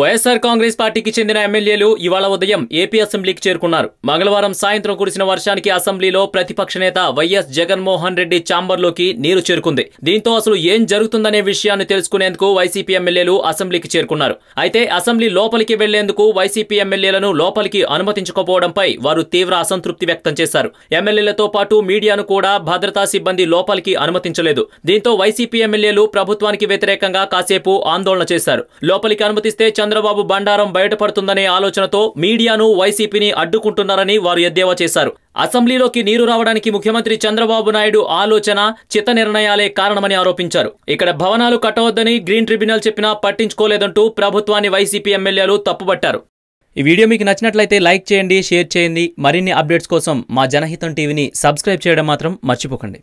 వైఎస్ఆర్ కాంగ్రెస్ పార్టీకి చెందిన ఎమ్మెల్యేలు ఇవాళ ఉదయం ఏపీ అసెంబ్లీకి చేరుకున్నారు. మంగళవారం సాయంత్రం కురిసిన వర్షానికి అసెంబ్లీలో ప్రతిపక్ష నేత వైఎస్ జగన్మోహన్ రెడ్డి ఛాంబర్లోకి నీరు చేరుకుంది. దీంతో అసలు ఏం జరుగుతుందనే విషయాన్ని తెలుసుకునేందుకు వైసీపీ ఎమ్మెల్యేలు అసెంబ్లీకి చేరుకున్నారు. అయితే అసెంబ్లీ లోపలికి వెళ్ళేందుకు వైసీపీ ఎమ్మెల్యేలను లోపలికి అనుమతించకపోవడంపై వారు తీవ్ర అసంతృప్తి వ్యక్తం చేశారు. ఎమ్మెల్యేలతో పాటు మీడియాను కూడా భద్రతా సిబ్బంది లోపలికి అనుమతించలేదు. దీంతో వైసీపీ ఎమ్మెల్యేలు ప్రభుత్వానికి వ్యతిరేకంగా కాసేపు ఆందోళన చేశారు. లోపలికి అనుమతిస్తే చంద్రబాబు బండారం బయటపడుతుందనే ఆలోచనతో మీడియాను వైసీపీని అడ్డుకుంటున్నారని వారు ఎద్దేవా చేశారు. అసెంబ్లీలోకి నీరు రావడానికి ముఖ్యమంత్రి చంద్రబాబు నాయుడు ఆలోచన చిత్త నిర్ణయాలే కారణమని ఆరోపించారు. ఇక్కడ భవనాలు కట్టవద్దని గ్రీన్ ట్రిబ్యునల్ చెప్పినా పట్టించుకోలేదంటూ ప్రభుత్వాన్ని వైసీపీ ఎమ్మెల్యేలు తప్పుపట్టారు. ఈ వీడియో మీకు నచ్చినట్లయితే లైక్ చేయండి షేర్ చేయండి. మరిన్ని అప్డేట్స్ కోసం మా జనహితం టీవీని సబ్స్క్రైబ్ చేయడం మాత్రం మర్చిపోకండి.